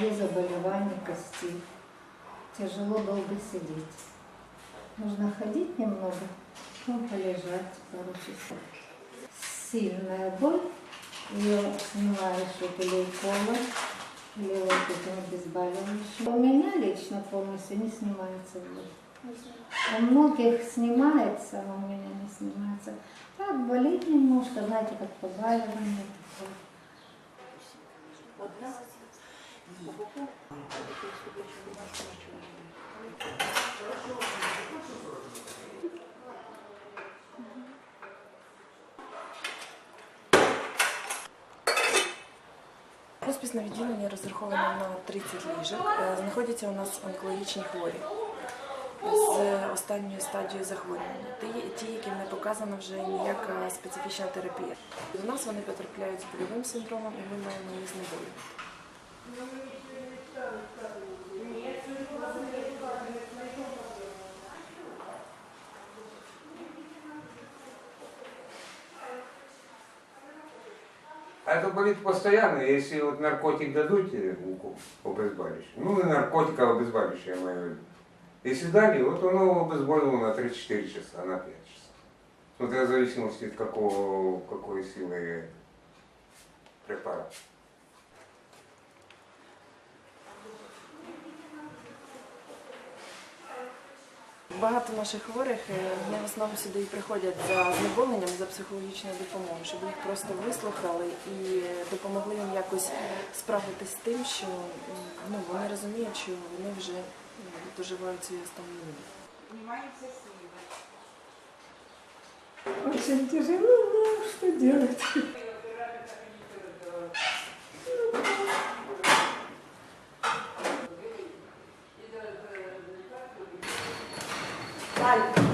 свое заболевание костей. Тяжело долго сидеть. Нужно ходить немного, ну, полежать пару часов. Сильная боль, ее снимаешь вот или уколом, или вот этим обезболивающим. У меня лично полностью не снимается боль. У многих снимается, а у меня не снимается. Так, болит немножко, знаете, как побаливание такое. Хоспіс на відділенні розраховано на 30 ліжок. Е, Знаходяться у нас онкологічні хворі з останньою стадією захворювання. Ті, яким не показана вже ніяка специфічна терапія. До нас вони потрапляють з больовим синдромом, і ми маємо їх знеболювати. А это болит постоянно, если вот наркотик дадут тебе укол обезболивающий, ну не наркотик, а обезболивающее, я имею в виду. Если дали, вот оно обезболило на 3-4 часа, на 5 часов. Смотря в зависимости от какого, какой силы препарат. Багато наших хворих е, вони в основному сюди і приходять за знеболенням, за психологічною допомогою, щоб їх просто вислухали і допомогли їм якось справитися з тим, що ну, вони розуміють, що вони вже доживають свій останній мить. Очень тяжело, но что делать? Dale.